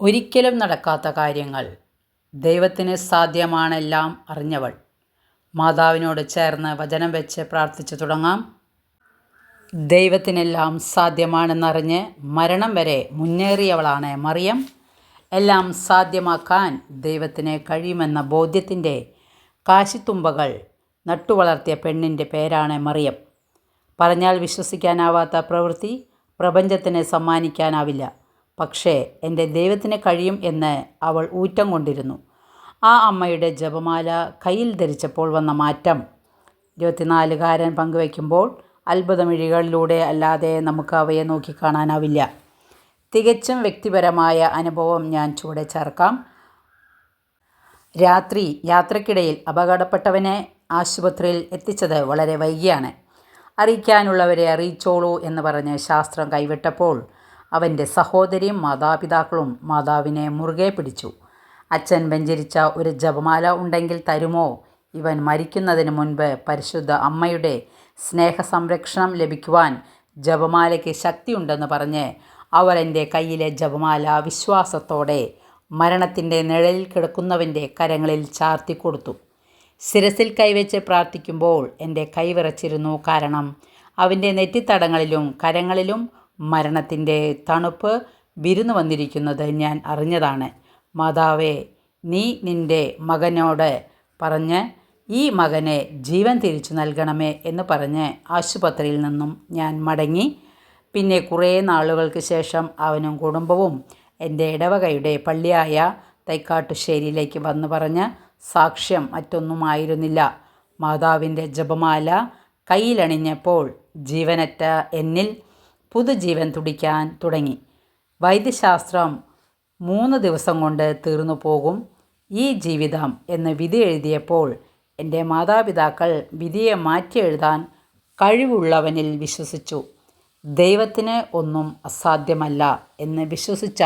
ഒരിക്കലും നടക്കാത്ത കാര്യങ്ങൾ. ദൈവത്തിന് സാധ്യമാണെല്ലാം അറിഞ്ഞവൾ. മാതാവിനോട് ചേർന്ന് വചനം വെച്ച് പ്രാർത്ഥിച്ചു തുടങ്ങാം. ദൈവത്തിനെല്ലാം സാധ്യമാണെന്നറിഞ്ഞ് മരണം വരെ മുന്നേറിയവളാണ് മറിയം. എല്ലാം സാധ്യമാക്കാൻ ദൈവത്തിന് കഴിയുമെന്ന ബോധ്യത്തിന്റെ കാശിത്തുമ്പകൾ നട്ടുവളർത്തിയ പെണ്ണിന്റെ പേരാണ് മറിയം. പറഞ്ഞാൽ വിശ്വസിക്കാനാവാത്ത പ്രവൃത്തി പ്രപഞ്ചത്തിന് സമ്മാനിക്കാനാവില്ല. പക്ഷേ എന്റെ ദൈവത്തിന് കഴിയും എന്ന് അവൾ ഊറ്റം കൊണ്ടിരുന്നു. ആ അമ്മയുടെ ജപമാല കയ്യിൽ ധരിച്ചപ്പോൾ വന്ന മാറ്റം. ഇരുപത്തിനാലുകാരൻ പങ്കുവയ്ക്കുമ്പോൾ അത്ഭുതമിഴികളിലൂടെ അല്ലാതെ നമുക്ക് അവയെ നോക്കിക്കാണാനാവില്ല തികച്ചും വ്യക്തിപരമായ അനുഭവം ഞാൻ ചൂടെ ചേർക്കാം. രാത്രി യാത്രക്കിടയിൽ അപകടപ്പെട്ടവനെ ആശുപത്രിയിൽ എത്തിച്ചത് വളരെ വൈകിയാണ്. അറിയിക്കാനുള്ളവരെ അറിയിച്ചോളൂ എന്ന് പറഞ്ഞ് ശാസ്ത്രം കൈവിട്ടപ്പോൾ അവന്റെ സഹോദരിയും മാതാപിതാക്കളും മാതാവിനെ മുറുകെ പിടിച്ചു. അച്ഛൻ വെഞ്ചരിച്ച ഒരു ജപമാല ഉണ്ടെങ്കിൽ തരുമോ? ഇവൻ മരിക്കുന്നതിന് മുൻപ് പരിശുദ്ധ അമ്മയുടെ സ്നേഹ സംരക്ഷണം ലഭിക്കുവാൻ ജപമാലയ്ക്ക് ശക്തിയുണ്ടെന്ന് പറഞ്ഞ് അവർ എന്റെ കയ്യിലെ ജപമാല വിശ്വാസത്തോടെ മരണത്തിന്റെ നിഴലിൽ കിടക്കുന്നവന്റെ കരങ്ങളിൽ ചാർത്തി കൊടുത്തു. ശിരസിൽ കൈവച്ച് പ്രാർത്ഥിക്കുമ്പോൾ എന്റെ കൈവിറച്ചിരുന്നു കാരണം അവന്റെ നെറ്റിത്തടങ്ങളിലും കരങ്ങളിലും മരണത്തിന്റെ തണുപ്പ് വിരുന്നു വന്നിരിക്കുന്നത് ഞാൻ അറിഞ്ഞതാണ്. മാതാവേ നീ നിന്റെ മകനോട് പറഞ്ഞ് ഈ മകനെ ജീവൻ തിരിച്ചു നൽകണമേ എന്ന് പറഞ്ഞ് ആശുപത്രിയിൽ നിന്നും ഞാൻ മടങ്ങി. പിന്നെ കുറേ നാളുകൾക്ക് ശേഷം അവനും കുടുംബവും എന്റെ ഇടവകയുടെ പള്ളിയായ തൈക്കാട്ടുശ്ശേരിയിലേക്ക് വന്നു പറഞ്ഞ് സാക്ഷ്യം മറ്റൊന്നുമായിരുന്നില്ല. മാതാവിന്റെ ജപമാല കയ്യിലണിഞ്ഞപ്പോൾ ജീവനറ്റ എന്നിൽ പുതുജീവൻ തുടിക്കാൻ തുടങ്ങി. വൈദ്യശാസ്ത്രം മൂന്ന് ദിവസം കൊണ്ട് തീർന്നു പോകും. ഈ ജീവിതം എന്ന് വിധി എഴുതിയപ്പോൾ എന്റെ മാതാപിതാക്കൾ വിധിയെ മാറ്റി എഴുതാൻ കഴിവുള്ളവനിൽ വിശ്വസിച്ചു. ദൈവത്തിന് ഒന്നും അസാധ്യമല്ല എന്ന് വിശ്വസിച്ച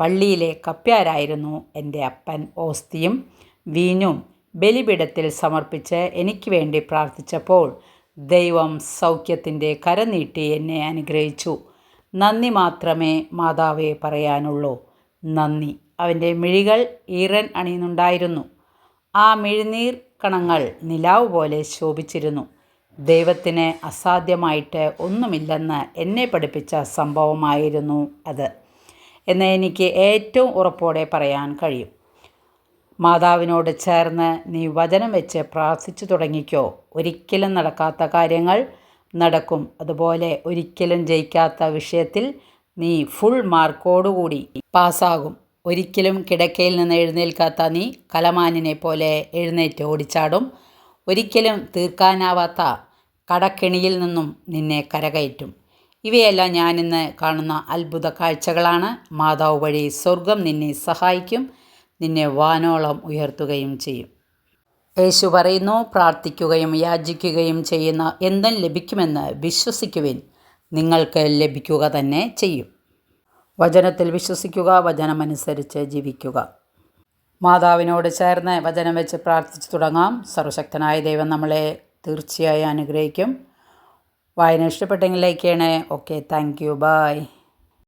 പള്ളിയിലെ കപ്പ്യാരായിരുന്നു എന്റെ അപ്പൻ ഓസ്തിയും. വീഞ്ഞും ബലിപിടത്തിൽ സമർപ്പിച്ച് എനിക്ക് വേണ്ടി പ്രാർത്ഥിച്ചപ്പോൾ ദൈവം സൗഖ്യത്തിന്റെ കരനീട്ടി എന്നെ അനുഗ്രഹിച്ചു. നന്ദി മാത്രമേ മാതാവേ പറയാനുള്ളൂ. നന്ദി. അവന്റെ മിഴികൾ ഈറൻ അണിയുന്നുണ്ടായിരുന്നു. ആ മിഴിനീർ കണങ്ങൾ നിലാവ് പോലെ ശോഭിച്ചിരുന്നു. ദൈവത്തിന് അസാധ്യമായിട്ട് ഒന്നുമില്ലെന്ന് എന്നെ പഠിപ്പിച്ച സംഭവമായിരുന്നു അത്. എന്ന് എനിക്ക് ഏറ്റവും ഉറപ്പോടെ പറയാൻ കഴിയും. മാതാവിനോട് ചേർന്ന് നീ വചനം വെച്ച് പ്രാർത്ഥിച്ചു തുടങ്ങിക്കോ. ഒരിക്കലും നടക്കാത്ത കാര്യങ്ങൾ നടക്കും. അതുപോലെ ഒരിക്കലും ജയിക്കാത്ത വിഷയത്തിൽ നീ ഫുൾ മാർക്കോടുകൂടി പാസ്സാകും. ഒരിക്കലും കിടക്കയിൽ നിന്ന് എഴുന്നേൽക്കാത്ത നീ കലമാനിനെ പോലെ എഴുന്നേറ്റ് ഓടിച്ചാടും. ഒരിക്കലും തീർക്കാനാവാത്ത കടക്കെണിയിൽ നിന്നും നിന്നെ കരകയറ്റും. ഇവയെല്ലാം ഞാനിന്ന് കാണുന്ന അത്ഭുത കാഴ്ചകളാണ്. മാതാവ് വഴി സ്വർഗം നിന്നെ സഹായിക്കും. നിന്നെ വാനോളം ഉയർത്തുകയും ചെയ്യും. യേശു പറയുന്നു പ്രാർത്ഥിക്കുകയും യാചിക്കുകയും ചെയ്യുന്ന എന്തും ലഭിക്കുമെന്ന് വിശ്വസിക്കുവിൻ. നിങ്ങൾക്ക് ലഭിക്കുക തന്നെ ചെയ്യും. വചനത്തിൽ വിശ്വസിക്കുക വചനമനുസരിച്ച് ജീവിക്കുക. മാതാവിനോട് ചേർന്ന് വചനം വെച്ച് പ്രാർത്ഥിച്ചു തുടങ്ങാം. സർവശക്തനായ ദൈവം നമ്മളെ തീർച്ചയായും അനുഗ്രഹിക്കും. വായന ഇഷ്ടപ്പെട്ടെങ്കിൽ ലൈക്ക് ചെയ്യണേ. Okay thank you. ബൈ.